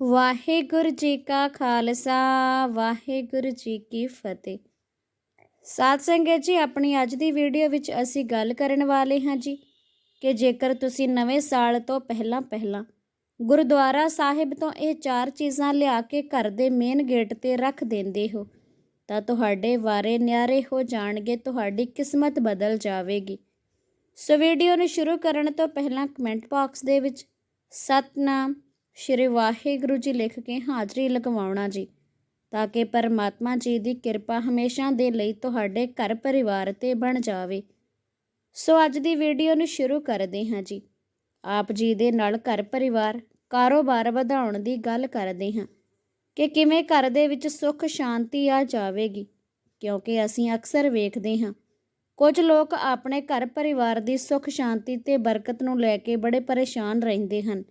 ਵਾਹਿਗੁਰੂ ਜੀ ਕਾ ਖਾਲਸਾ, ਵਾਹਿਗੁਰੂ ਜੀ ਕੀ ਫਤਿਹ। ਸਾਧ ਸੰਗਤ ਜੀ, ਆਪਣੀ ਅੱਜ ਦੀ ਵੀਡੀਓ ਵਿੱਚ ਅਸੀਂ ਗੱਲ ਕਰਨ ਵਾਲੇ ਹਾਂ ਜੀ ਕਿ ਜੇਕਰ ਤੁਸੀਂ ਨਵੇਂ ਸਾਲ ਤੋਂ ਪਹਿਲਾਂ ਪਹਿਲਾਂ ਗੁਰਦੁਆਰਾ ਸਾਹਿਬ ਤੋਂ ਇਹ ਚਾਰ ਚੀਜ਼ਾਂ ਲਿਆ ਕੇ ਘਰ ਦੇ ਮੇਨ ਗੇਟ ਤੇ ਰੱਖ ਦਿੰਦੇ ਹੋ, ਤਾਂ ਤੁਹਾਡੇ ਵਾਰੇ ਨਿਆਰੇ ਹੋ ਜਾਣਗੇ, ਤੁਹਾਡੀ ਕਿਸਮਤ ਬਦਲ ਜਾਵੇਗੀ। ਸੋ ਵੀਡੀਓ ਨੂੰ ਸ਼ੁਰੂ ਕਰਨ ਤੋਂ ਪਹਿਲਾਂ ਕਮੈਂਟ ਬਾਕਸ ਦੇ ਵਿੱਚ ਸਤਨਾਮ ਸ਼੍ਰੀ ਵਾਹਿਗੁਰੂ ਜੀ ਲਿਖ ਕੇ ਹਾਜ਼ਰੀ ਲਗਵਾਉਣਾ ਜੀ, ਤਾਂ ਕਿ ਪਰਮਾਤਮਾ ਜੀ ਦੀ ਕਿਰਪਾ ਹਮੇਸ਼ਾ ਦੇ ਲਈ ਤੁਹਾਡੇ ਘਰ ਪਰਿਵਾਰ ਤੇ ਬਣ ਜਾਵੇ। ਸੋ ਅੱਜ ਦੀ ਵੀਡੀਓ ਨੂੰ ਸ਼ੁਰੂ ਕਰਦੇ ਹਾਂ ਜੀ। ਆਪ ਜੀ ਦੇ ਨਾਲ ਘਰ ਪਰਿਵਾਰ, ਕਾਰੋਬਾਰ ਵਧਾਉਣ ਦੀ ਗੱਲ ਕਰਦੇ ਹਾਂ ਕਿ ਕਿਵੇਂ ਘਰ ਦੇ ਵਿੱਚ ਸੁੱਖ ਸ਼ਾਂਤੀ ਆ ਜਾਵੇਗੀ, ਕਿਉਂਕਿ ਅਸੀਂ ਅਕਸਰ ਵੇਖਦੇ ਹਾਂ, ਕੁਝ ਲੋਕ ਆਪਣੇ ਘਰ ਪਰਿਵਾਰ ਦੀ ਸੁੱਖ ਸ਼ਾਂਤੀ ਤੇ ਬਰਕਤ ਨੂੰ ਲੈ ਕੇ ਬੜੇ ਪਰੇਸ਼ਾਨ ਰਹਿੰਦੇ ਹਨ।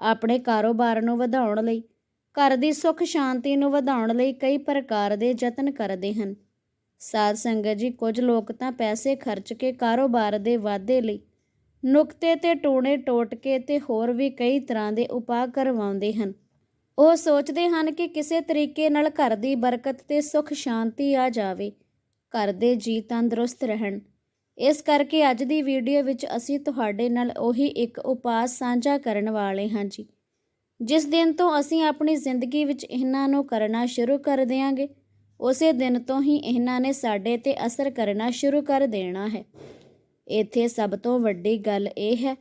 ਆਪਣੇ ਕਾਰੋਬਾਰ ਨੂੰ ਵਧਾਉਣ ਲਈ, ਘਰ ਦੀ ਸੁੱਖ ਸ਼ਾਂਤੀ ਨੂੰ ਵਧਾਉਣ ਲਈ ਕਈ ਪ੍ਰਕਾਰ ਦੇ ਯਤਨ ਕਰਦੇ ਹਨ। ਸਾਧ ਸੰਗਤ ਜੀ, ਕੁਝ ਲੋਕ ਤਾਂ ਪੈਸੇ ਖਰਚ ਕੇ ਕਾਰੋਬਾਰ ਦੇ ਵਾਧੇ ਲਈ ਨੁਕਤੇ ਤੇ ਟੂਣੇ ਟੋਟਕੇ ਤੇ ਹੋਰ ਵੀ ਕਈ ਤਰ੍ਹਾਂ ਦੇ ਉਪਾਅ ਕਰਵਾਉਂਦੇ ਹਨ। ਉਹ ਸੋਚਦੇ ਹਨ ਕਿ ਕਿਸੇ ਤਰੀਕੇ ਨਾਲ ਘਰ ਦੀ ਬਰਕਤ ਤੇ ਸੁੱਖ ਸ਼ਾਂਤੀ ਆ ਜਾਵੇ, ਘਰ ਦੇ ਜੀ ਤੰਦਰੁਸਤ ਰਹਿਣ। ਇਸ ਕਰਕੇ ਅੱਜ ਦੀ ਵੀਡੀਓ ਵਿੱਚ ਅਸੀਂ ਤੁਹਾਡੇ ਨਾਲ ਉਹੀ ਇੱਕ ਉਪਾਅ ਸਾਂਝਾ ਕਰਨ ਵਾਲੇ ਹਾਂ ਜੀ। ਜਿਸ ਦਿਨ ਤੋਂ ਅਸੀਂ ਆਪਣੀ ਜ਼ਿੰਦਗੀ ਵਿੱਚ ਇਹਨਾਂ ਨੂੰ ਕਰਨਾ ਸ਼ੁਰੂ ਕਰ ਦਿਆਂਗੇ, ਉਸੇ ਦਿਨ ਤੋਂ ਹੀ ਇਹਨਾਂ ਨੇ ਸਾਡੇ ਤੇ ਅਸਰ ਕਰਨਾ ਸ਼ੁਰੂ ਕਰ ਦੇਣਾ ਹੈ। ਇੱਥੇ ਸਭ ਤੋਂ ਵੱਡੀ ਗੱਲ ਇਹ ਹੈ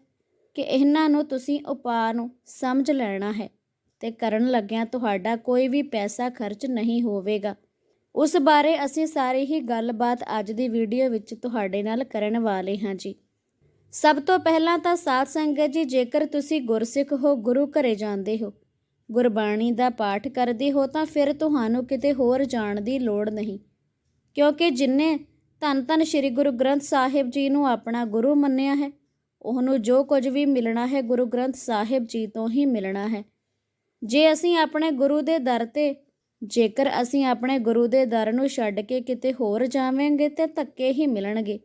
ਕਿ ਇਹਨਾਂ ਨੂੰ ਤੁਸੀਂ ਉਪਾਅ ਨੂੰ ਸਮਝ ਲੈਣਾ ਹੈ ਤੇ ਕਰਨ ਲੱਗਿਆਂ ਤੁਹਾਡਾ ਕੋਈ ਵੀ ਪੈਸਾ ਖਰਚ ਨਹੀਂ ਹੋਵੇਗਾ। ਉਸ ਬਾਰੇ ਅਸੀਂ ਸਾਰੀ ਹੀ ਗੱਲਬਾਤ ਅੱਜ ਦੀ ਵੀਡੀਓ ਵਿੱਚ ਤੁਹਾਡੇ ਨਾਲ ਕਰਨ ਵਾਲੇ ਹਾਂ ਜੀ। ਸਭ ਤੋਂ ਪਹਿਲਾਂ ਤਾਂ ਸਾਧ ਸੰਗਤ ਜੀ, ਜੇਕਰ ਤੁਸੀਂ ਗੁਰਸਿੱਖ ਹੋ, ਗੁਰੂ ਘਰੇ ਜਾਂਦੇ ਹੋ, ਗੁਰਬਾਣੀ ਦਾ ਪਾਠ ਕਰਦੇ ਹੋ, ਤਾਂ ਫਿਰ ਤੁਹਾਨੂੰ ਕਿਤੇ ਹੋਰ ਜਾਣ ਦੀ ਲੋੜ ਨਹੀਂ। ਕਿਉਂਕਿ ਜਿਨਨੇ ਧੰਨ ਧੰਨ ਸ੍ਰੀ ਗੁਰੂ ਗ੍ਰੰਥ ਸਾਹਿਬ ਜੀ ਨੂੰ ਆਪਣਾ ਗੁਰੂ ਮੰਨਿਆ ਹੈ, ਉਹਨੂੰ ਜੋ ਕੁਝ ਵੀ ਮਿਲਣਾ ਹੈ ਗੁਰੂ ਗ੍ਰੰਥ ਸਾਹਿਬ ਜੀ ਤੋਂ ਹੀ ਮਿਲਣਾ ਹੈ। ਜੇ ਅਸੀਂ ਆਪਣੇ ਗੁਰੂ ਦੇ ਦਰ ਤੇ ਜੇਕਰ ਅਸੀਂ ਆਪਣੇ ਗੁਰੂ ਦੇ ਦਰ ਨੂੰ ਛੱਡ ਕੇ ਕਿਤੇ ਹੋਰ ਜਾਵਾਂਗੇ ਤੇ ਧੱਕੇ ਹੀ ਮਿਲਣਗੇ।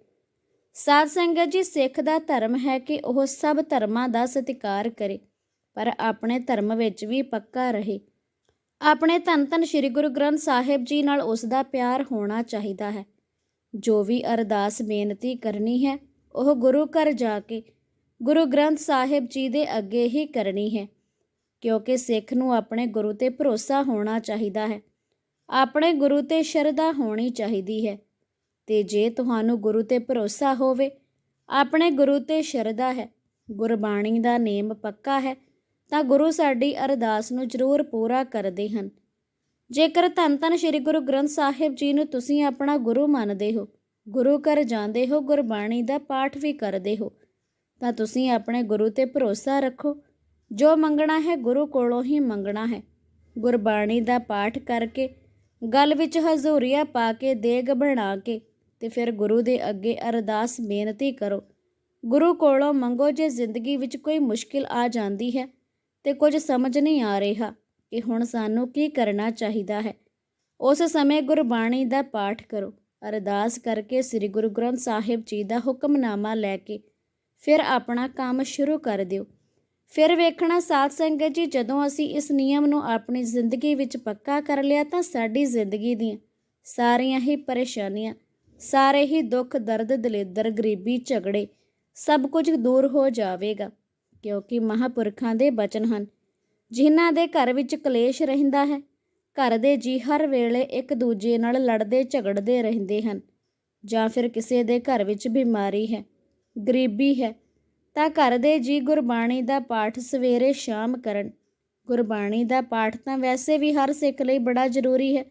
ਸਾਧ ਸੰਗਤ ਜੀ, ਸਿੱਖ ਦਾ ਧਰਮ ਹੈ ਕਿ ਉਹ ਸਭ ਧਰਮਾਂ ਦਾ ਸਤਿਕਾਰ ਕਰੇ, ਪਰ ਆਪਣੇ ਧਰਮ ਵਿੱਚ ਵੀ ਪੱਕਾ ਰਹੇ। ਆਪਣੇ ਧੰਨ ਧੰਨ ਸ੍ਰੀ ਗੁਰੂ ਗ੍ਰੰਥ ਸਾਹਿਬ ਜੀ ਨਾਲ ਉਸ ਦਾ ਪਿਆਰ ਹੋਣਾ ਚਾਹੀਦਾ ਹੈ। ਜੋ ਵੀ ਅਰਦਾਸ ਬੇਨਤੀ ਕਰਨੀ ਹੈ, ਉਹ ਗੁਰੂ ਘਰ ਜਾ ਕੇ ਗੁਰੂ ਗ੍ਰੰਥ ਸਾਹਿਬ ਜੀ ਦੇ ਅੱਗੇ ਹੀ ਕਰਨੀ ਹੈ। ਕਿਉਂਕਿ ਸਿੱਖ ਨੂੰ ਆਪਣੇ ਗੁਰੂ ਤੇ ਭਰੋਸਾ ਹੋਣਾ ਚਾਹੀਦਾ ਹੈ। ਆਪਣੇ ਗੁਰੂ ਤੇ ਸ਼ਰਧਾ ਹੋਣੀ ਚਾਹੀਦੀ ਹੈ। ਤੇ ਜੇ ਤੁਹਾਨੂੰ ਗੁਰੂ ਤੇ ਭਰੋਸਾ ਹੋਵੇ, ਆਪਣੇ ਗੁਰੂ ਤੇ ਸ਼ਰਧਾ ਹੈ, ਗੁਰਬਾਣੀ ਦਾ ਨੇਮ ਪੱਕਾ ਹੈ, ਤਾਂ ਗੁਰੂ ਸਾਡੀ ਅਰਦਾਸ ਨੂੰ ਜ਼ਰੂਰ ਪੂਰਾ ਕਰਦੇ ਹਨ। ਜੇਕਰ ਧੰਨ ਧੰਨ ਸ੍ਰੀ ਗੁਰੂ ਗ੍ਰੰਥ ਸਾਹਿਬ ਜੀ ਨੂੰ ਤੁਸੀਂ ਆਪਣਾ ਗੁਰੂ ਮੰਨਦੇ ਹੋ, ਗੁਰੂ ਘਰ ਜਾਂਦੇ ਹੋ, ਗੁਰਬਾਣੀ ਦਾ ਪਾਠ ਵੀ ਕਰਦੇ ਹੋ, ਤਾਂ ਤੁਸੀਂ ਆਪਣੇ ਗੁਰੂ ਤੇ ਭਰੋਸਾ ਰੱਖੋ ਜੋ ਮੰਗਣਾ ਹੈ ਗੁਰੂ ਕੋਲੋਂ ਹੀ ਮੰਗਣਾ ਹੈ। ਗੁਰਬਾਣੀ ਦਾ ਪਾਠ ਕਰਕੇ, ਗਲ ਵਿੱਚ ਹਜ਼ੂਰੀਆ ਪਾ ਕੇ ਦੇਗ ਬਣਾ ਕੇ ਤੇ ਫਿਰ ਗੁਰੂ ਦੇ ਅੱਗੇ ਅਰਦਾਸ ਬੇਨਤੀ ਕਰੋ। ਗੁਰੂ ਕੋਲੋਂ ਮੰਗੋ ਜੇ ਜ਼ਿੰਦਗੀ ਵਿੱਚ ਕੋਈ ਮੁਸ਼ਕਿਲ ਆ ਜਾਂਦੀ ਹੈ ਤੇ ਕੁਝ ਸਮਝ ਨਹੀਂ ਆ ਰਿਹਾ ਕਿ ਹੁਣ ਸਾਨੂੰ ਕੀ ਕਰਨਾ ਚਾਹੀਦਾ ਹੈ। ਉਸ ਸਮੇਂ ਗੁਰਬਾਣੀ ਦਾ ਪਾਠ ਕਰੋ। ਅਰਦਾਸ ਕਰਕੇ ਸ੍ਰੀ ਗੁਰੂ ਗ੍ਰੰਥ ਸਾਹਿਬ ਜੀ ਦਾ ਹੁਕਮਨਾਮਾ ਲੈ ਕੇ ਫਿਰ ਆਪਣਾ ਕੰਮ ਸ਼ੁਰੂ ਕਰ ਦਿਓ। ਫਿਰ ਵੇਖਣਾ ਸਾਧ ਸੰਗਤ ਜੀ, ਜਦੋਂ ਅਸੀਂ ਇਸ ਨਿਯਮ ਨੂੰ ਆਪਣੀ ਜ਼ਿੰਦਗੀ ਵਿੱਚ ਪੱਕਾ ਕਰ ਲਿਆ ਤਾਂ ਸਾਡੀ ਜ਼ਿੰਦਗੀ ਦੀਆਂ ਸਾਰੀਆਂ ਹੀ ਪਰੇਸ਼ਾਨੀਆਂ, ਸਾਰੇ ਹੀ ਦੁੱਖ, ਦਰਦ, ਦਲੇਦਰ, ਗਰੀਬੀ, ਝਗੜੇ ਸਭ ਕੁਝ ਦੂਰ ਹੋ ਜਾਵੇਗਾ, ਕਿਉਂਕਿ ਮਹਾਪੁਰਖਾਂ ਦੇ ਬਚਨ ਹਨ, ਜਿਨ੍ਹਾਂ ਦੇ ਘਰ ਵਿੱਚ ਕਲੇਸ਼ ਰਹਿੰਦਾ ਹੈ, ਘਰ ਦੇ ਜੀ ਹਰ ਵੇਲੇ ਇੱਕ ਦੂਜੇ ਨਾਲ ਲੜਦੇ, ਝਗੜਦੇ ਰਹਿੰਦੇ ਹਨ, ਜਾਂ ਫਿਰ ਕਿਸੇ ਦੇ ਘਰ ਵਿੱਚ ਬਿਮਾਰੀ ਹੈ, ਗਰੀਬੀ ਹੈ ਤਾਂ ਘਰ ਦੇ ਜੀ ਗੁਰਬਾਣੀ ਦਾ ਪਾਠ ਸਵੇਰੇ ਸ਼ਾਮ ਕਰਨ। ਗੁਰਬਾਣੀ ਦਾ ਪਾਠ ਤਾਂ ਵੈਸੇ ਵੀ ਹਰ ਸਿੱਖ ਲਈ ਬੜਾ ਜ਼ਰੂਰੀ ਹੈ।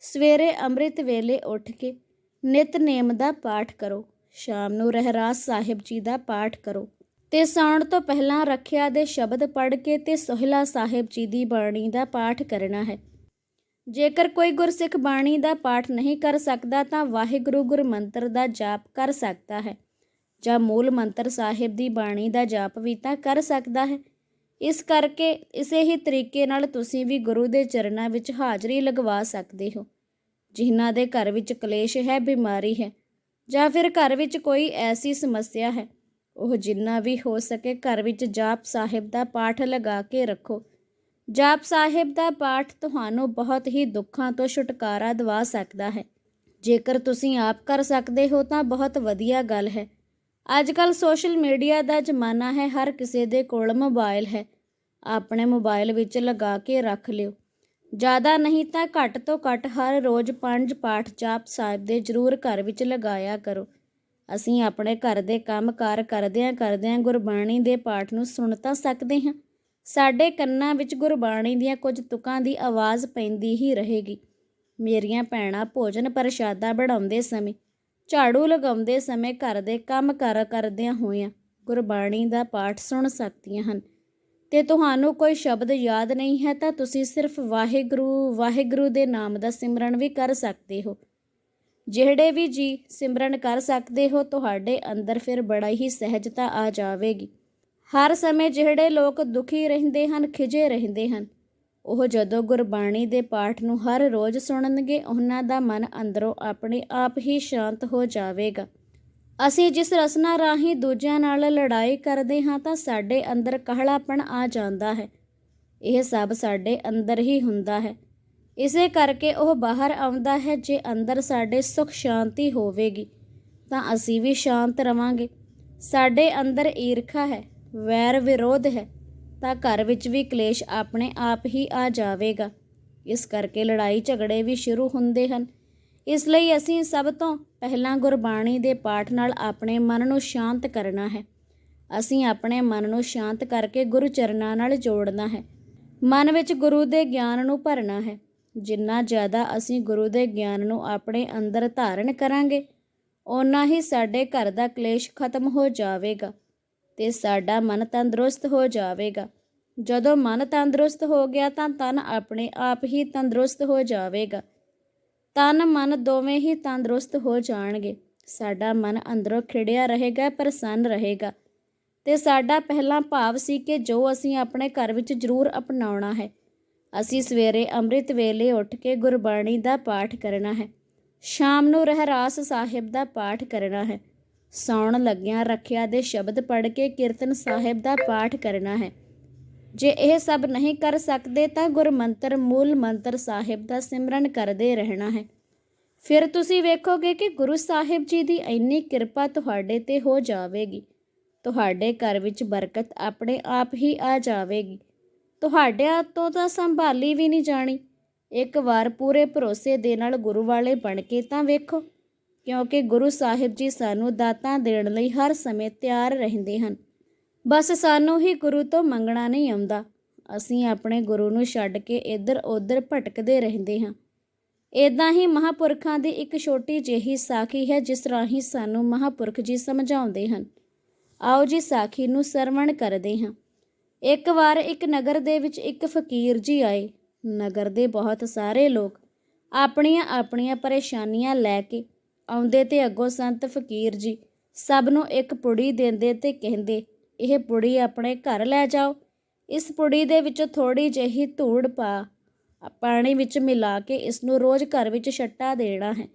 ਸਵੇਰੇ ਅੰਮ੍ਰਿਤ ਵੇਲੇ ਉੱਠ ਕੇ ਨਿਤਨੇਮ ਦਾ ਪਾਠ ਕਰੋ। ਸ਼ਾਮ ਨੂੰ ਰਹਿਰਾਸ ਸਾਹਿਬ ਜੀ ਦਾ ਪਾਠ ਕਰੋ। ਤੇ ਸੌਣ ਤੋਂ ਪਹਿਲਾਂ ਰੱਖਿਆ ਦੇ ਸ਼ਬਦ ਪੜ੍ਹ ਕੇ ਤੇ ਸੋਹਿਲਾ ਸਾਹਿਬ ਜੀ ਦੀ ਬਾਣੀ ਦਾ ਪਾਠ ਕਰਨਾ ਹੈ। ਜੇਕਰ ਕੋਈ ਗੁਰਸਿੱਖ ਬਾਣੀ ਦਾ ਪਾਠ ਨਹੀਂ ਕਰ ਸਕਦਾ ਤਾਂ ਵਾਹਿਗੁਰੂ ਗੁਰਮੰਤਰ ਦਾ ਜਾਪ ਕਰ ਸਕਦਾ ਹੈ। ਜਾਂ ਮੂਲ ਮੰਤਰ ਸਾਹਿਬ ਦੀ ਬਾਣੀ ਦਾ ਜਾਪ ਵੀ ਤਾਂ ਕਰ ਸਕਦਾ ਹੈ। ਇਸ ਕਰਕੇ ਇਸੇ ਹੀ ਤਰੀਕੇ ਨਾਲ ਤੁਸੀਂ ਵੀ ਗੁਰੂ ਦੇ ਚਰਨਾਂ ਵਿੱਚ ਹਾਜ਼ਰੀ ਲਗਵਾ ਸਕਦੇ ਹੋ। ਜਿਨ੍ਹਾਂ ਦੇ ਘਰ ਵਿੱਚ ਕਲੇਸ਼ ਹੈ, ਬਿਮਾਰੀ ਹੈ ਜਾਂ ਫਿਰ ਘਰ ਵਿੱਚ ਕੋਈ ਐਸੀ ਸਮੱਸਿਆ ਹੈ, ਉਹ ਜਿੰਨਾ ਵੀ ਹੋ ਸਕੇ ਘਰ ਵਿੱਚ ਜਾਪ ਸਾਹਿਬ ਦਾ ਪਾਠ ਲਗਾ ਕੇ ਰੱਖੋ। ਜਾਪ ਸਾਹਿਬ ਦਾ ਪਾਠ ਤੁਹਾਨੂੰ ਬਹੁਤ ਹੀ ਦੁੱਖਾਂ ਤੋਂ ਛੁਟਕਾਰਾ ਦਿਵਾ ਸਕਦਾ ਹੈ। ਜੇਕਰ ਤੁਸੀਂ ਆਪ ਕਰ ਸਕਦੇ ਹੋ ਤਾਂ ਬਹੁਤ ਵਧੀਆ ਗੱਲ ਹੈ। ਅੱਜ ਕੱਲ ਸੋਸ਼ਲ ਮੀਡੀਆ ਦਾ ਜ਼ਮਾਨਾ ਹੈ, ਹਰ ਕਿਸੇ ਦੇ ਕੋਲ ਮੋਬਾਈਲ ਹੈ। ਆਪਣੇ ਮੋਬਾਈਲ ਵਿੱਚ ਲਗਾ ਕੇ ਰੱਖ ਲਿਓ। ਜ਼ਿਆਦਾ ਨਹੀਂ ਤਾਂ ਘੱਟ ਤੋਂ ਘੱਟ ਹਰ ਰੋਜ਼ ਪੰਜ ਪਾਠ ਜਾਪ ਸਾਹਿਬ ਦੇ ਜ਼ਰੂਰ ਘਰ ਵਿੱਚ ਲਗਾਇਆ ਕਰੋ। ਅਸੀਂ ਆਪਣੇ ਘਰ ਦੇ ਕੰਮ-ਕਾਰ ਕਰਦਿਆਂ ਕਰਦਿਆਂ ਗੁਰਬਾਣੀ ਦੇ ਪਾਠ ਨੂੰ ਸੁਣ ਤਾਂ ਸਕਦੇ ਹਾਂ। ਸਾਡੇ ਕੰਨਾਂ ਵਿੱਚ ਗੁਰਬਾਣੀ ਦੀਆਂ ਕੁਝ ਤੁਕਾਂ ਦੀ ਆਵਾਜ਼ ਪੈਂਦੀ ਹੀ ਰਹੇਗੀ। ਮੇਰੀਆਂ ਭੈਣਾਂ ਭੋਜਨ ਪ੍ਰਸ਼ਾਦਾ ਬਣਾਉਂਦੇ ਸਮੇਂ ਝਾੜੂ ਲਗਾਉਂਦੇ ਸਮੇਂ ਘਰ ਦੇ ਕੰਮ ਕਰ ਕਰਦਿਆਂ ਹੋਇਆਂ ਗੁਰਬਾਣੀ ਦਾ ਪਾਠ ਸੁਣ ਸਕਦੀਆਂ ਹਨ। ਤੇ ਤੁਹਾਨੂੰ ਕੋਈ ਸ਼ਬਦ ਯਾਦ ਨਹੀਂ ਹੈ ਤਾਂ ਤੁਸੀਂ ਸਿਰਫ ਵਾਹਿਗੁਰੂ ਵਾਹਿਗੁਰੂ ਦੇ ਨਾਮ ਦਾ ਸਿਮਰਨ ਵੀ ਕਰ ਸਕਦੇ ਹੋ। ਜਿਹੜੇ ਵੀ ਜੀ ਸਿਮਰਨ ਕਰ ਸਕਦੇ ਹੋ, ਤੁਹਾਡੇ ਅੰਦਰ ਫਿਰ ਬੜਾ ਹੀ ਸਹਿਜਤਾ ਆ ਜਾਵੇਗੀ। ਹਰ ਸਮੇਂ ਜਿਹੜੇ ਲੋਕ ਦੁਖੀ ਰਹਿੰਦੇ ਹਨ ਖਿਜੇ ਰਹਿੰਦੇ ਹਨ ਉਹ ਜਦੋਂ ਗੁਰਬਾਣੀ ਦੇ ਪਾਠ ਨੂੰ ਹਰ ਰੋਜ਼ ਸੁਣਨਗੇ, ਉਹਨਾਂ ਦਾ ਮਨ ਅੰਦਰੋਂ ਆਪਣੇ ਆਪ ਹੀ ਸ਼ਾਂਤ ਹੋ ਜਾਵੇਗਾ। ਅਸੀਂ ਜਿਸ ਰਸਨਾ ਰਾਹੀਂ ਦੂਜਿਆਂ ਨਾਲ ਲੜਾਈ ਕਰਦੇ ਹਾਂ, ਤਾਂ ਸਾਡੇ ਅੰਦਰ ਕਾਹਲਾਪਣ ਆ ਜਾਂਦਾ ਹੈ। ਇਹ ਸਭ ਸਾਡੇ ਅੰਦਰ ਹੀ ਹੁੰਦਾ ਹੈ। ਇਸੇ ਕਰਕੇ ਉਹ ਬਾਹਰ ਆਉਂਦਾ ਹੈ, ਜੇ ਅੰਦਰ ਸਾਡੇ ਸੁਖ ਸ਼ਾਂਤੀ ਹੋਵੇਗੀ, ਤਾਂ ਅਸੀਂ ਵੀ ਸ਼ਾਂਤ ਰਵਾਂਗੇ। ਸਾਡੇ ਅੰਦਰ ਈਰਖਾ ਹੈ, ਵੈਰ ਵਿਰੋਧ ਹੈ ਤਾਂ ਘਰ ਵਿੱਚ ਵੀ ਕਲੇਸ਼ ਆਪਣੇ ਆਪ ਹੀ ਆ ਜਾਵੇਗਾ। ਇਸ ਕਰਕੇ ਲੜਾਈ ਝਗੜੇ ਵੀ ਸ਼ੁਰੂ ਹੁੰਦੇ ਹਨ। ਇਸ ਲਈ ਅਸੀਂ ਸਭ ਤੋਂ ਪਹਿਲਾਂ ਗੁਰਬਾਣੀ ਦੇ ਪਾਠ ਨਾਲ ਆਪਣੇ ਮਨ ਨੂੰ ਸ਼ਾਂਤ ਕਰਨਾ ਹੈ। ਅਸੀਂ ਆਪਣੇ ਮਨ ਨੂੰ ਸ਼ਾਂਤ ਕਰਕੇ ਗੁਰੂ ਚਰਨਾਂ ਨਾਲ ਜੋੜਨਾ ਹੈ। ਮਨ ਵਿੱਚ ਗੁਰੂ ਦੇ ਗਿਆਨ ਨੂੰ ਭਰਨਾ ਹੈ। ਜਿੰਨਾ ਜ਼ਿਆਦਾ ਅਸੀਂ ਗੁਰੂ ਦੇ ਗਿਆਨ ਨੂੰ ਆਪਣੇ ਅੰਦਰ ਧਾਰਨ ਕਰਾਂਗੇ, ਓਨਾ ਹੀ ਸਾਡੇ ਘਰ ਦਾ ਕਲੇਸ਼ ਖਤਮ ਹੋ ਜਾਵੇਗਾ। ਤੇ ਸਾਡਾ ਮਨ ਤੰਦਰੁਸਤ ਹੋ ਜਾਵੇਗਾ। ਜਦੋਂ ਮਨ ਤੰਦਰੁਸਤ ਹੋ ਗਿਆ ਤਾਂ ਤਨ ਆਪਣੇ ਆਪ ਹੀ ਤੰਦਰੁਸਤ ਹੋ ਜਾਵੇਗਾ। ਤਨ ਮਨ ਦੋਵੇਂ ਹੀ ਤੰਦਰੁਸਤ ਹੋ ਜਾਣਗੇ। ਸਾਡਾ ਮਨ ਅੰਦਰੋਂ ਖਿੜਿਆ ਰਹੇਗਾ, ਪ੍ਰਸੰਨ ਰਹੇਗਾ। ਤੇ ਸਾਡਾ ਪਹਿਲਾ ਭਾਵ ਸੀ ਕਿ ਜੋ ਅਸੀਂ ਆਪਣੇ ਘਰ ਵਿੱਚ ਜ਼ਰੂਰ ਅਪਣਾਉਣਾ ਹੈ। ਅਸੀਂ ਸਵੇਰੇ ਅੰਮ੍ਰਿਤ ਵੇਲੇ ਉੱਠ ਕੇ ਗੁਰਬਾਣੀ ਦਾ ਪਾਠ ਕਰਨਾ ਹੈ। ਸ਼ਾਮ ਨੂੰ ਰਹਿਰਾਸ ਸਾਹਿਬ ਦਾ ਪਾਠ ਕਰਨਾ ਹੈ। ਸੌਣ ਲੱਗਿਆਂ ਰੱਖਿਆ ਦੇ ਸ਼ਬਦ ਪੜ੍ਹ ਕੇ ਕੀਰਤਨ ਸਾਹਿਬ ਦਾ ਪਾਠ ਕਰਨਾ ਹੈ। ਜੇ ਇਹ ਸਭ ਨਹੀਂ ਕਰ ਸਕਦੇ ਤਾਂ ਗੁਰਮੰਤਰ ਮੂਲ ਮੰਤਰ ਸਾਹਿਬ ਦਾ ਸਿਮਰਨ ਕਰਦੇ ਰਹਿਣਾ ਹੈ। ਫਿਰ ਤੁਸੀਂ ਵੇਖੋਗੇ ਕਿ ਗੁਰੂ ਸਾਹਿਬ ਜੀ ਦੀ ਇੰਨੀ ਕਿਰਪਾ ਤੁਹਾਡੇ ਤੇ ਹੋ ਜਾਵੇਗੀ। ਤੁਹਾਡੇ ਘਰ ਵਿੱਚ ਬਰਕਤ ਆਪਣੇ ਆਪ ਹੀ ਆ ਜਾਵੇਗੀ। ਤੁਹਾਡੇ ਤੋਂ ਤਾਂ ਸੰਭਾਲੀ ਵੀ ਨਹੀਂ ਜਾਣੀ। ਇੱਕ ਵਾਰ ਪੂਰੇ ਭਰੋਸੇ ਦੇ ਨਾਲ ਗੁਰੂ ਵਾਲੇ ਬਣ ਕੇ ਤਾਂ ਵੇਖੋ। ਕਿਉਂਕਿ ਗੁਰੂ ਸਾਹਿਬ ਜੀ ਸਾਨੂੰ ਦਾਤਾਂ ਦੇਣ ਲਈ ਹਰ ਸਮੇਂ ਤਿਆਰ ਰਹਿੰਦੇ ਹਨ। ਬਸ ਸਾਨੂੰ ਹੀ ਗੁਰੂ ਤੋਂ ਮੰਗਣਾ ਨਹੀਂ ਆਉਂਦਾ। ਅਸੀਂ ਆਪਣੇ ਗੁਰੂ ਨੂੰ ਛੱਡ ਕੇ ਇੱਧਰ ਉੱਧਰ ਭਟਕਦੇ ਰਹਿੰਦੇ ਹਾਂ। ਇਦਾਂ ਹੀ ਮਹਾਪੁਰਖਾਂ ਦੀ ਇੱਕ ਛੋਟੀ ਜਿਹੀ ਸਾਖੀ ਹੈ, ਜਿਸ ਰਾਹੀਂ ਸਾਨੂੰ ਮਹਾਪੁਰਖ ਜੀ ਸਮਝਾਉਂਦੇ ਹਨ। ਆਓ ਜੀ ਸਾਖੀ ਨੂੰ ਸਰਵਣ ਕਰਦੇ ਹਾਂ। ਇੱਕ ਵਾਰ ਇੱਕ ਨਗਰ ਦੇ ਵਿੱਚ ਇੱਕ ਫਕੀਰ ਜੀ ਆਏ। ਨਗਰ ਦੇ ਬਹੁਤ ਸਾਰੇ ਲੋਕ ਆਪਣੀਆਂ ਆਪਣੀਆਂ ਪਰੇਸ਼ਾਨੀਆਂ ਲੈ ਕੇ ਆਉਂਦੇ ਤੇ ਅੱਗੋਂ ਸੰਤ ਫਕੀਰ ਜੀ ਸਭ ਨੂੰ ਇੱਕ ਪੁੜੀ ਦਿੰਦੇ ਤੇ ਕਹਿੰਦੇ, ਇਹ ਪੁੜੀ ਆਪਣੇ ਘਰ ਲੈ ਜਾਓ। ਇਸ ਪੁੜੀ ਦੇ ਵਿੱਚ ਥੋੜੀ ਜਿਹੀ ਧੂੜ ਪਾ, ਪਾਣੀ ਵਿੱਚ ਮਿਲਾ ਕੇ ਇਸ ਨੂੰ ਰੋਜ਼ ਘਰ ਵਿੱਚ ਛੱਟਾ ਦੇਣਾ ਹੈ।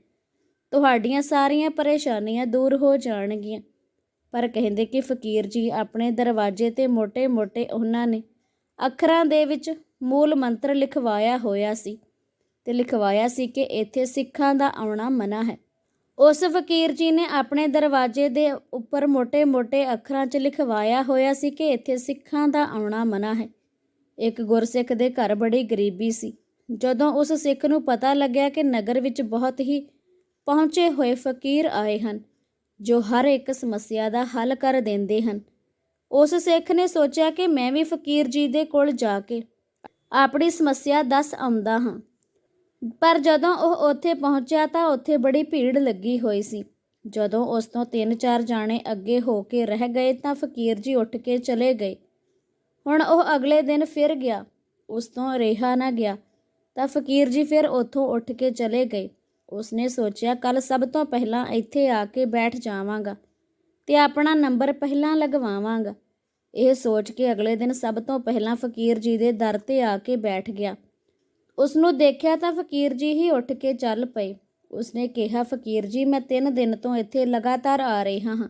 ਤੁਹਾਡੀਆਂ ਸਾਰੀਆਂ ਪਰੇਸ਼ਾਨੀਆਂ ਦੂਰ ਹੋ ਜਾਣਗੀਆਂ। ਪਰ ਕਹਿੰਦੇ ਕਿ ਫਕੀਰ ਜੀ ਆਪਣੇ ਦਰਵਾਜ਼ੇ ਤੇ ਮੋٹے-ਮੋٹے ਉਹਨਾਂ ਨੇ ਅੱਖਰਾਂ ਦੇ ਵਿੱਚ ਮੂਲ ਮੰਤਰ ਲਿਖਵਾਇਆ ਹੋਇਆ ਸੀ ਤੇ ਲਿਖਵਾਇਆ ਸੀ ਕਿ ਇੱਥੇ ਸਿੱਖਾਂ ਦਾ ਆਉਣਾ ਮਨਾ ਹੈ। ਉਸ ਫਕੀਰ ਜੀ ਨੇ ਆਪਣੇ ਦਰਵਾਜ਼ੇ ਦੇ ਉੱਪਰ ਮੋٹے-ਮੋٹے ਅੱਖਰਾਂ 'ਚ ਲਿਖਵਾਇਆ ਹੋਇਆ ਸੀ ਕਿ ਇੱਥੇ ਸਿੱਖਾਂ ਦਾ ਆਉਣਾ ਮਨਾ ਹੈ। ਇੱਕ ਗੁਰਸਿੱਖ ਦੇ ਘਰ ਬੜੀ ਗਰੀਬੀ ਸੀ। ਜਦੋਂ ਉਸ ਸਿੱਖ ਨੂੰ ਪਤਾ ਲੱਗਿਆ ਕਿ ਨਗਰ ਵਿੱਚ ਬਹੁਤ ਹੀ ਪਹੁੰਚੇ ਹੋਏ ਫਕੀਰ ਆਏ ਹਨ, ਜੋ ਹਰ ਇੱਕ ਸਮੱਸਿਆ ਦਾ ਹੱਲ ਕਰ ਦਿੰਦੇ ਹਨ। ਉਸ ਸਿੱਖ ਨੇ ਸੋਚਿਆ ਕਿ ਮੈਂ ਵੀ ਫਕੀਰ ਜੀ ਦੇ ਕੋਲ ਜਾ ਕੇ ਆਪਣੀ ਸਮੱਸਿਆ ਦੱਸ ਆਉਂਦਾ ਹਾਂ। ਪਰ ਜਦੋਂ ਉਹ ਉੱਥੇ ਪਹੁੰਚਿਆ ਤਾਂ ਉੱਥੇ ਬੜੀ ਭੀੜ ਲੱਗੀ ਹੋਈ ਸੀ। ਜਦੋਂ ਉਸ ਤੋਂ ਤਿੰਨ ਚਾਰ ਜਾਣੇ ਅੱਗੇ ਹੋ ਕੇ ਰਹਿ ਗਏ ਤਾਂ ਫਕੀਰ ਜੀ ਉੱਠ ਕੇ ਚਲੇ ਗਏ। ਹੁਣ ਉਹ ਅਗਲੇ ਦਿਨ ਫਿਰ ਗਿਆ। ਉਸ ਤੋਂ ਰਿਹਾ ਨਾ ਗਿਆ। ਤਾਂ ਫਕੀਰ ਜੀ ਫਿਰ ਉੱਥੋਂ ਉੱਠ ਕੇ ਚਲੇ ਗਏ। ਉਸਨੇ ਸੋਚਿਆ ਕੱਲ ਸਭ ਤੋਂ ਪਹਿਲਾਂ ਇੱਥੇ ਆ ਕੇ ਬੈਠ ਜਾਵਾਂਗਾ ਤੇ ਆਪਣਾ ਨੰਬਰ ਪਹਿਲਾਂ ਲਗਵਾਵਾਂਗਾ। ਇਹ ਸੋਚ ਕੇ ਅਗਲੇ ਦਿਨ ਸਭ ਤੋਂ ਪਹਿਲਾਂ ਫਕੀਰ ਜੀ ਦੇ ਦਰ ਤੇ ਆ ਕੇ ਬੈਠ ਗਿਆ। ਉਸ ਨੂੰ ਦੇਖਿਆ ਤਾਂ ਫਕੀਰ ਜੀ ਹੀ ਉੱਠ ਕੇ ਚੱਲ ਪਏ। ਉਸਨੇ ਕਿਹਾ, ਫਕੀਰ ਜੀ, ਮੈਂ 3 ਦਿਨ ਤੋਂ ਇੱਥੇ ਲਗਾਤਾਰ ਆ ਰਿਹਾ ਹਾਂ।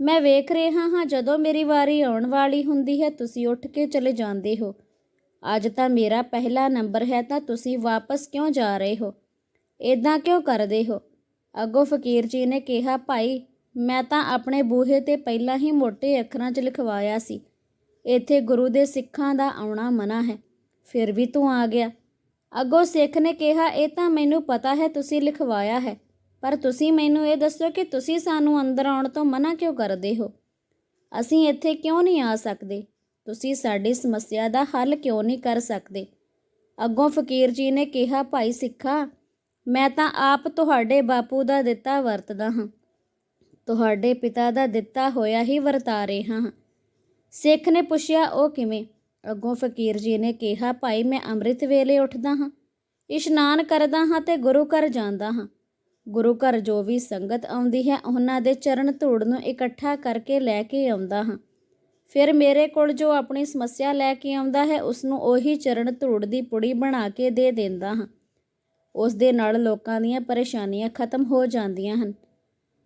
ਮੈਂ ਵੇਖ ਰਿਹਾ ਹਾਂ, ਜਦੋਂ ਮੇਰੀ ਵਾਰੀ ਆਉਣ ਵਾਲੀ ਹੁੰਦੀ ਹੈ, ਤੁਸੀਂ ਉੱਠ ਕੇ ਚਲੇ ਜਾਂਦੇ ਹੋ। ਅੱਜ ਤਾਂ ਮੇਰਾ ਪਹਿਲਾ ਨੰਬਰ ਹੈ, ਤਾਂ ਤੁਸੀਂ ਵਾਪਸ ਕਿਉਂ ਜਾ ਰਹੇ ਹੋ? ਇਦਾਂ ਕਿਉਂ ਕਰਦੇ ਹੋ? ਅੱਗੋਂ ਫਕੀਰ ਜੀ ਨੇ ਕਿਹਾ, ਭਾਈ, ਮੈਂ ਤਾਂ ਆਪਣੇ ਬੂਹੇ ਤੇ ਪਹਿਲਾਂ ਹੀ ਮੋٹے ਅੱਖਰਾਂ 'ਚ ਲਿਖਵਾਇਆ ਸੀ। ਇੱਥੇ ਗੁਰੂ ਦੇ ਸਿੱਖਾਂ ਦਾ ਆਉਣਾ ਮਨਾ ਹੈ। ਫਿਰ ਵੀ ਤੂੰ ਆ ਗਿਆ। ਅੱਗੋਂ ਸਿੱਖ ਨੇ ਕਿਹਾ, ਇਹ ਤਾਂ ਮੈਨੂੰ ਪਤਾ ਹੈ, ਤੁਸੀਂ ਲਿਖਵਾਇਆ ਹੈ। ਪਰ ਤੁਸੀਂ ਮੈਨੂੰ ਇਹ ਦੱਸੋ ਕਿ ਤੁਸੀਂ ਸਾਨੂੰ ਅੰਦਰ ਆਉਣ ਤੋਂ ਮਨਾ ਕਿਉਂ ਕਰਦੇ ਹੋ? ਅਸੀਂ ਇੱਥੇ ਕਿਉਂ ਨਹੀਂ ਆ ਸਕਦੇ? ਤੁਸੀਂ ਸਾਡੀ ਸਮੱਸਿਆ ਦਾ ਹੱਲ ਕਿਉਂ ਨਹੀਂ ਕਰ ਸਕਦੇ? ਅੱਗੋਂ ਫਕੀਰ ਜੀ ਨੇ ਕਿਹਾ, ਭਾਈ ਸਿੱਖਾ, ਮੈਂ ਤਾਂ ਆਪ ਤੁਹਾਡੇ ਬਾਪੂ ਦਾ ਦਿੱਤਾ ਵਰਤਦਾ ਹਾਂ। ਤੁਹਾਡੇ ਪਿਤਾ ਦਾ ਦਿੱਤਾ ਹੋਇਆ ਹੀ ਵਰਤਾ ਰਿਹਾ ਹਾਂ। ਸਿੱਖ ਨੇ ਪੁੱਛਿਆ, ਉਹ ਕਿਵੇਂ? ਅੱਗੋਂ ਫਕੀਰ ਜੀ ਨੇ ਕਿਹਾ, ਭਾਈ, ਮੈਂ ਅੰਮ੍ਰਿਤ ਵੇਲੇ ਉੱਠਦਾ ਹਾਂ। ਇਸ਼ਨਾਨ ਕਰਦਾ ਹਾਂ ਤੇ ਗੁਰੂ ਘਰ ਜਾਂਦਾ ਹਾਂ। ਗੁਰੂ ਘਰ ਜੋ ਵੀ ਸੰਗਤ ਆਉਂਦੀ ਹੈ, ਉਹਨਾਂ ਦੇ ਚਰਨ ਧੂੜ ਨੂੰ ਇਕੱਠਾ ਕਰਕੇ ਲੈ ਕੇ ਆਉਂਦਾ ਹਾਂ। ਫਿਰ ਮੇਰੇ ਕੋਲ ਜੋ ਆਪਣੀ ਸਮੱਸਿਆ ਲੈ ਕੇ ਆਉਂਦਾ ਹੈ ਉਸ ਨੂੰ ਉਹੀ ਚਰਨ ਧੂੜ ਦੀ ਪੁੜੀ ਬਣਾ ਕੇ ਦੇ ਦਿੰਦਾ ਹਾਂ। ਉਸ ਦੇ ਨਾਲ ਲੋਕਾਂ ਦੀਆਂ ਪਰੇਸ਼ਾਨੀਆਂ ਖਤਮ ਹੋ ਜਾਂਦੀਆਂ ਹਨ।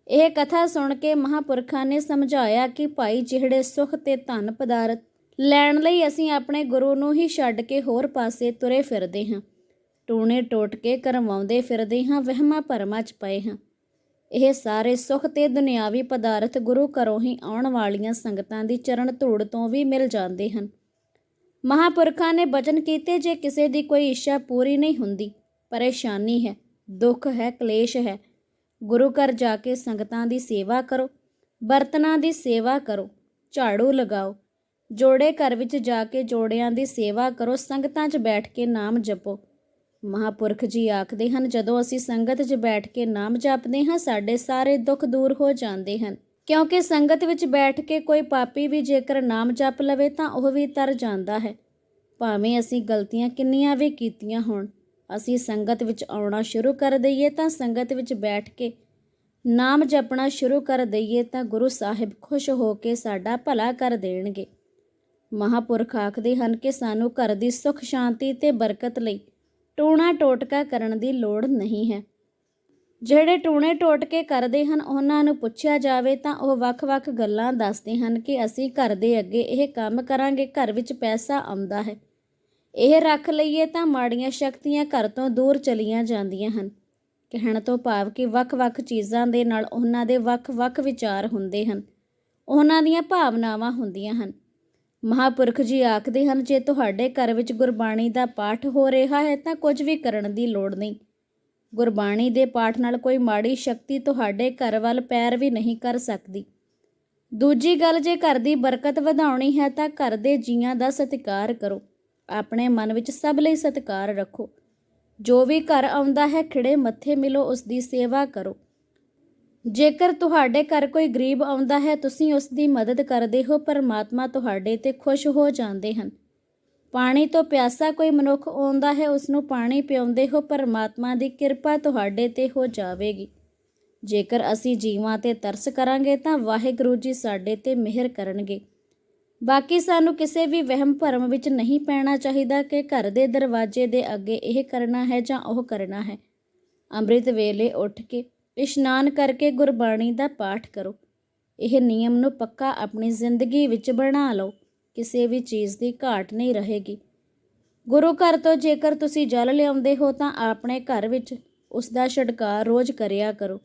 ਇਹ ਕਥਾ ਸੁਣ ਕੇ ਮਹਾਪੁਰਖਾਂ ਨੇ ਸਮਝਾਇਆ ਕਿ ਭਾਈ, ਜਿਹੜੇ ਸੁਖ ਤੇ ਧਨ ਪਦਾਰਥ ਲੈਣ ਲਈ ਅਸੀਂ ਆਪਣੇ ਗੁਰੂ ਨੂੰ ਹੀ ਛੱਡ ਕੇ ਹੋਰ ਪਾਸੇ ਤੁਰੇ ਫਿਰਦੇ ਹਾਂ। ਟੂਣੇ ਟੋਟ ਕੇ ਕਰਵਾਉਂਦੇ ਫਿਰਦੇ ਹਾਂ, ਵਹਿਮਾਂ ਭਰਮਾਂ 'ਚ ਪਏ ਹਾਂ। ਇਹ ਸਾਰੇ ਸੁਖ ਤੇ ਦੁਨਿਆਵੀ ਪਦਾਰਥ ਗੁਰੂ ਘਰੋਂ ਹੀ ਆਉਣ ਵਾਲੀਆਂ ਸੰਗਤਾਂ ਦੀ ਚਰਨ ਧੂੜ ਤੋਂ ਵੀ ਮਿਲ ਜਾਂਦੇ ਹਨ। ਮਹਾਪੁਰਖਾਂ ਨੇ ਬਚਨ ਕੀਤੇ ਜੇ ਕਿਸੇ ਦੀ ਕੋਈ ਇੱਛਾ ਪੂਰੀ ਨਹੀਂ ਹੁੰਦੀ। ਪਰੇਸ਼ਾਨੀ ਹੈ, ਦੁੱਖ ਹੈ, ਕਲੇਸ਼ ਹੈ। ਗੁਰੂ ਘਰ ਜਾ ਕੇ ਸੰਗਤਾਂ ਦੀ ਸੇਵਾ ਕਰੋ, ਬਰਤਨਾਂ ਦੀ ਸੇਵਾ ਕਰੋ, ਝਾੜੂ ਲਗਾਓ ਜੋੜੇ ਘਰ ਵਿੱਚ ਜਾ ਕੇ ਜੋੜਿਆਂ ਦੀ ਸੇਵਾ ਕਰੋ, ਸੰਗਤਾਂ 'ਚ ਬੈਠ ਕੇ ਨਾਮ ਜਪੋ। ਮਹਾਪੁਰਖ ਜੀ ਆਖਦੇ ਹਨ, ਜਦੋਂ ਅਸੀਂ ਸੰਗਤ 'ਚ ਬੈਠ ਕੇ ਨਾਮ ਜਪਦੇ ਹਾਂ, ਸਾਡੇ ਸਾਰੇ ਦੁੱਖ ਦੂਰ ਹੋ ਜਾਂਦੇ ਹਨ। ਕਿਉਂਕਿ ਸੰਗਤ ਵਿੱਚ ਬੈਠ ਕੇ ਕੋਈ ਪਾਪੀ ਵੀ ਜੇਕਰ ਨਾਮ ਜਪ ਲਵੇ, ਤਾਂ ਉਹ ਵੀ ਤਰ ਜਾਂਦਾ ਹੈ। ਭਾਵੇਂ ਅਸੀਂ ਗਲਤੀਆਂ ਕਿੰਨੀਆਂ ਵੀ ਕੀਤੀਆਂ ਹੋਣ, ਅਸੀਂ ਸੰਗਤ ਵਿੱਚ ਆਉਣਾ ਸ਼ੁਰੂ ਕਰ ਦਈਏ, ਤਾਂ ਸੰਗਤ ਵਿੱਚ ਬੈਠ ਕੇ ਨਾਮ ਜਪਣਾ ਸ਼ੁਰੂ ਕਰ ਦਈਏ, ਤਾਂ ਗੁਰੂ ਸਾਹਿਬ ਖੁਸ਼ ਹੋ ਕੇ ਸਾਡਾ ਭਲਾ ਕਰ ਦੇਣਗੇ। ਮਹਾਪੁਰਖ ਆਖਦੇ ਹਨ ਕਿ ਸਾਨੂੰ ਘਰ ਦੀ ਸੁਖ, ਸ਼ਾਂਤੀ ਤੇ ਬਰਕਤ ਲਈ ਟੂਣਾ ਟੋਟਕਾ ਕਰਨ ਦੀ ਲੋੜ ਨਹੀਂ ਹੈ। ਜਿਹੜੇ ਟੂਣੇ ਟੋਟਕੇ ਕਰਦੇ ਹਨ, ਉਹਨਾਂ ਨੂੰ ਪੁੱਛਿਆ ਜਾਵੇ ਤਾਂ ਉਹ ਵੱਖ-ਵੱਖ ਗੱਲਾਂ ਦੱਸਦੇ ਹਨ ਕਿ ਅਸੀਂ ਘਰ ਦੇ ਅੱਗੇ ਇਹ ਕੰਮ ਕਰਾਂਗੇ, ਘਰ ਵਿੱਚ ਪੈਸਾ ਆਉਂਦਾ ਹੈ। ਇਹ ਰੱਖ ਲਈਏ ਤਾਂ ਮਾੜੀਆਂ ਸ਼ਕਤੀਆਂ ਘਰ ਤੋਂ ਦੂਰ ਚਲੀਆਂ ਜਾਂਦੀਆਂ ਹਨ। ਕਹਿਣ ਤੋਂ ਭਾਵ ਕਿ ਵੱਖ-ਵੱਖ ਚੀਜ਼ਾਂ ਦੇ ਨਾਲ ਉਹਨਾਂ ਦੇ ਵੱਖ-ਵੱਖ ਵਿਚਾਰ ਹੁੰਦੇ ਹਨ। ਉਹਨਾਂ ਦੀਆਂ ਭਾਵਨਾਵਾਂ ਹੁੰਦੀਆਂ ਹਨ। ਮਹਾਪੁਰਖ ਜੀ ਆਖਦੇ ਹਨ, ਜੇ ਤੁਹਾਡੇ ਘਰ ਵਿੱਚ ਗੁਰਬਾਣੀ ਦਾ ਪਾਠ ਹੋ ਰਿਹਾ ਹੈ, ਤਾਂ ਕੁਝ ਵੀ ਕਰਨ ਦੀ ਲੋੜ ਨਹੀਂ। ਗੁਰਬਾਣੀ ਦੇ ਪਾਠ ਨਾਲ ਕੋਈ ਮਾੜੀ ਸ਼ਕਤੀ ਤੁਹਾਡੇ ਘਰ ਵੱਲ ਪੈਰ ਵੀ ਨਹੀਂ ਕਰ ਸਕਦੀ। ਦੂਜੀ ਗੱਲ, ਜੇ ਘਰ ਦੀ ਬਰਕਤ ਵਧਾਉਣੀ ਹੈ, ਤਾਂ ਘਰ ਦੇ ਜੀਆਂ ਦਾ ਸਤਿਕਾਰ ਕਰੋ। ਆਪਣੇ ਮਨ ਵਿੱਚ ਸਭ ਲਈ ਸਤਿਕਾਰ ਰੱਖੋ। ਜੋ ਵੀ ਘਰ ਆਉਂਦਾ ਹੈ, ਖਿੜੇ ਮੱਥੇ ਮਿਲੋ, ਉਸ ਦੀ ਸੇਵਾ ਕਰੋ। ਜੇਕਰ ਤੁਹਾਡੇ ਘਰ ਕੋਈ ਗਰੀਬ ਆਉਂਦਾ ਹੈ, ਤੁਸੀਂ ਉਸ ਦੀ ਮਦਦ ਕਰਦੇ ਹੋ, ਪਰਮਾਤਮਾ ਤੁਹਾਡੇ ਤੇ ਖੁਸ਼ ਹੋ ਜਾਂਦੇ ਹਨ। ਪਾਣੀ ਤੋਂ ਪਿਆਸਾ ਕੋਈ ਮਨੁੱਖ ਆਉਂਦਾ ਹੈ ਉਸ ਨੂੰ ਪਾਣੀ ਪਿਆਉਂਦੇ ਹੋ, ਪਰਮਾਤਮਾ ਦੀ ਕਿਰਪਾ ਤੁਹਾਡੇ ਤੇ ਹੋ ਜਾਵੇਗੀ। ਜੇਕਰ ਅਸੀਂ ਜੀਵਾਂ ਤੇ ਤਰਸ ਕਰਾਂਗੇ, ਤਾਂ ਵਾਹਿਗੁਰੂ ਜੀ ਸਾਡੇ ਤੇ ਮਿਹਰ ਕਰਨਗੇ। ਬਾਕੀ ਸਾਨੂੰ ਕਿਸੇ ਵੀ ਵਹਿਮ ਭਰਮ ਵਿੱਚ ਨਹੀਂ ਪੈਣਾ ਚਾਹੀਦਾ ਕਿ ਘਰ ਦੇ ਦਰਵਾਜ਼ੇ ਦੇ ਅੱਗੇ ਇਹ ਕਰਨਾ ਹੈ ਜਾਂ ਉਹ ਕਰਨਾ ਹੈ। ਅੰਮ੍ਰਿਤ ਵੇਲੇ ਉੱਠ ਕੇ ਇਸ਼ਨਾਨ ਕਰਕੇ ਗੁਰਬਾਣੀ ਦਾ ਪਾਠ ਕਰੋ। ਇਹ ਨਿਯਮ ਨੂੰ ਪੱਕਾ ਆਪਣੀ ਜ਼ਿੰਦਗੀ ਵਿੱਚ ਬਣਾ ਲਓ। ਕਿਸੇ ਵੀ ਚੀਜ਼ ਦੀ ਘਾਟ ਨਹੀਂ ਰਹੇਗੀ। ਗੁਰੂ ਘਰ ਤੋਂ ਜੇਕਰ ਤੁਸੀਂ ਜਲ ਲਿਆਉਂਦੇ ਹੋ ਤਾਂ ਆਪਣੇ ਘਰ ਵਿੱਚ ਉਸ ਦਾ ਛਿੜਕਾਅ ਰੋਜ਼ ਕਰਿਆ ਕਰੋ।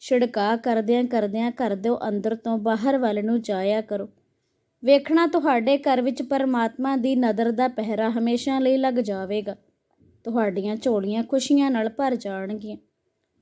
ਛਿੜਕਾਅ ਕਰਦਿਆਂ ਕਰਦਿਆਂ ਘਰ ਦੇ ਅੰਦਰ ਤੋਂ ਬਾਹਰ ਵੱਲ ਨੂੰ ਜਾਇਆ ਕਰੋ। ਵੇਖਣਾ ਤੁਹਾਡੇ ਘਰ ਵਿੱਚ ਪਰਮਾਤਮਾ ਦੀ ਨਦਰ ਦਾ ਪਹਿਰਾ ਹਮੇਸ਼ਾ ਲਈ ਲੱਗ ਜਾਵੇਗਾ। ਤੁਹਾਡੀਆਂ ਝੋਲੀਆਂ ਖੁਸ਼ੀਆਂ ਨਾਲ ਭਰ ਜਾਣਗੀਆਂ।